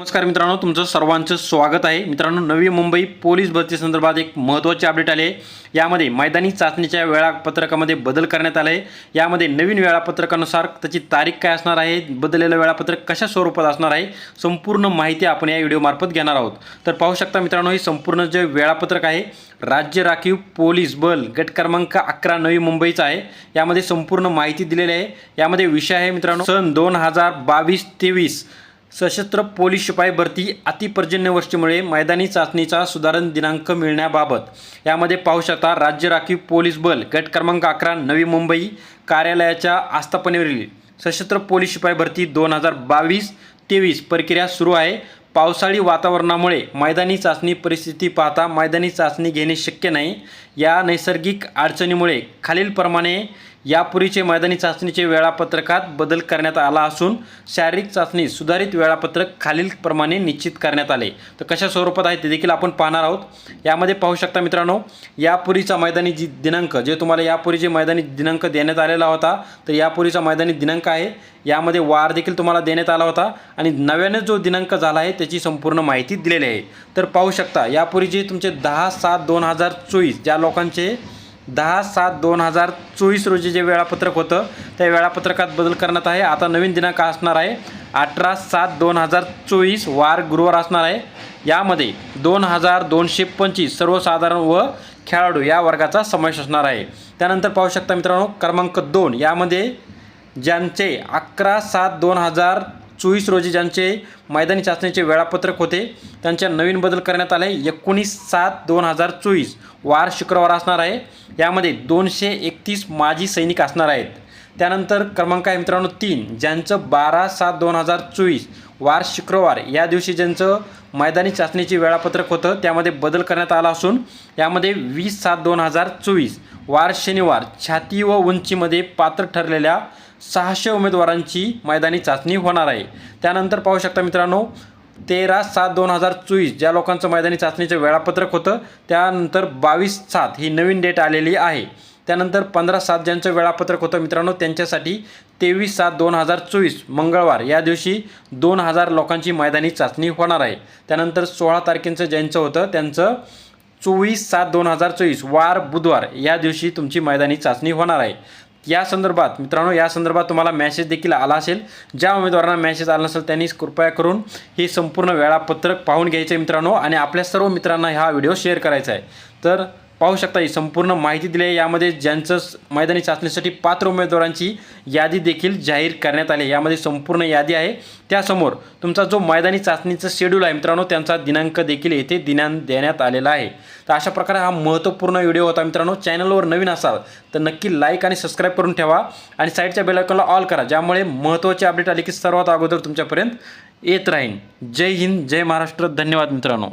नमस्कार मित्रांनो तुमचं सर्वांचं स्वागत आहे. मित्रांनो नवी मुंबई पोलीस भरती संदर्भात एक महत्त्वाची अपडेट आले आहे. यामध्ये मैदानी चाचणीच्या वेळापत्रकामध्ये बदल करण्यात आला आहे यामध्ये नवीन वेळापत्रकानुसार त्याची तारीख काय असणार आहे बदललेलं वेळापत्रक कशा स्वरूपात असणार आहे संपूर्ण माहिती आपण या व्हिडिओमार्फत घेणार आहोत. तर पाहू शकता मित्रांनो हे संपूर्ण जे वेळापत्रक आहे राज्य राखीव पोलीस बल गट क्रमांक अकरा नवी मुंबईचा आहे. यामध्ये संपूर्ण माहिती दिलेली आहे. यामध्ये विषय आहे मित्रांनो सन दोन हजार बावीस तेवीस. सशस्त्र पोलीस शिपाई भरती अतिपर्जन्यवृष्टीमुळे मैदानी चाचणीचा सुधारण दिनांक मिळण्याबाबत. यामध्ये पाहू शकता राज्य राखीव पोलीस बल गट क्रमांक अकरा नवी मुंबई कार्यालयाच्या आस्थापनेवरील सशस्त्र पोलीस शिपाई भरती दोन हजार बावीस तेवीस प्रक्रिया सुरू आहे. पावसाळी वातावरणामुळे मैदानी चाचणी परिस्थिती पाहता मैदानी चाचणी घेणे शक्य नाही. या नैसर्गिक अडचणीमुळे खालीलप्रमाणे यापूर्वीचे मैदानी चाचणीचे वेळापत्रकात बदल करण्यात आला असून शारीरिक चाचणी सुधारित वेळापत्रक खालीलप्रमाणे निश्चित करण्यात आले. तर कशा स्वरूपात आहे ते देखील आपण पाहणार आहोत. यामध्ये पाहू शकता मित्रांनो यापूर्वीचा मैदानी जी दिनांक जे तुम्हाला यापूर्वी जे मैदानी दिनांक देण्यात आलेला होता तर यापूर्वीचा मैदानी दिनांक आहे. यामध्ये वार देखील तुम्हाला देण्यात आला होता आणि नव्याने जो दिनांक झाला आहे त्याची संपूर्ण माहिती दिलेली आहे. तर पाहू शकता यापूर्वी जे तुमचे दहा सात दोन हजार चोवीस ज्या लोकांचे दहा सात दोन हजार चोवीस रोजी जे वेळापत्रक होतं त्या वेळापत्रकात बदल करण्यात आहे. आता नवीन दिनांक असणार आहे. अठरा सात दोन हजार चोवीस वार गुरुवार असणार आहे. यामध्ये दोन हजार दोनशे पंचवीस सर्वसाधारण व खेळाडू या वर्गाचा समावेश असणार आहे. त्यानंतर पाहू शकता मित्रांनो क्रमांक दोन. यामध्ये ज्यांचे अकरा सात दोन हजार चोवीस रोजी ज्यांचे मैदानी चाचणीचे वेळापत्रक होते त्यांच्या नवीन बदल करण्यात आले. एकोणीस सात दोन हजार चोवीस वार शुक्रवार असणार आहे. यामध्ये दोनशे एकतीस माजी सैनिक असणार आहेत. त्यानंतर क्रमांक आहे मित्रांनो तीन ज्यांचं बारा सात दोन हजार चोवीस वार शुक्रवार या दिवशी ज्यांचं मैदानी चाचणीचे वेळापत्रक होतं त्यामध्ये बदल करण्यात आला असून यामध्ये वीस सात दोन हजार चोवीस वार शनिवार छाती व उंचीमध्ये पात्र ठरलेल्या सहाशे उमेदवारांची मैदानी चाचणी होणार आहे. त्यानंतर पाहू शकता मित्रांनो तेरा सात दोन हजार चोवीस ज्या लोकांचं मैदानी चाचणीचं वेळापत्रक होतं त्यानंतर बावीस सात ही नवीन डेट आलेली आहे. त्यानंतर पंधरा सात ज्यांचं वेळापत्रक होतं मित्रांनो त्यांच्यासाठी तेवीस सात दोन हजार चोवीस मंगळवार या दिवशी दोन हजार लोकांची मैदानी चाचणी होणार आहे. त्यानंतर सोळा तारखेचं ज्यांचं होतं त्यांचं चोवीस सात दोन हजार चोवीस वार बुधवार या दिवशी तुमची मैदानी चाचणी होणार आहे. या संदर्भात मित्रांनो या संदर्भात तुम्हाला मॅसेज देखील आला असेल. ज्या उमेदवारांना मॅसेज आला नसेल त्यांनी कृपया करून हे संपूर्ण वेळापत्रक पाहून घ्यायचं आहे मित्रांनो आणि आपल्या सर्व मित्रांना हा व्हिडिओ शेअर करायचा आहे. तर पाहू शकता ही संपूर्ण माहिती दिली आहे. यामध्ये ज्यांचं मैदानी चाचणीसाठी पात्र उमेदवारांची यादी देखील जाहीर करण्यात आली आहे. यामध्ये संपूर्ण यादी आहे. त्यासमोर तुमचा जो मैदानी चाचणीचं शेड्यूल आहे मित्रांनो त्यांचा दिनांक देखील येथे दिनांक देण्यात आलेला आहे. तर अशा प्रकारे हा महत्त्वपूर्ण व्हिडिओ होता मित्रांनो. चॅनलवर नवीन असाल तर नक्की लाईक आणि सबस्क्राईब करून ठेवा आणि साईडच्या बेलायकॉनला ऑल करा ज्यामुळे महत्त्वाची अपडेट आली की सर्वात अगोदर तुमच्यापर्यंत येत राहीन. जय हिंद जय महाराष्ट्र. धन्यवाद मित्रांनो.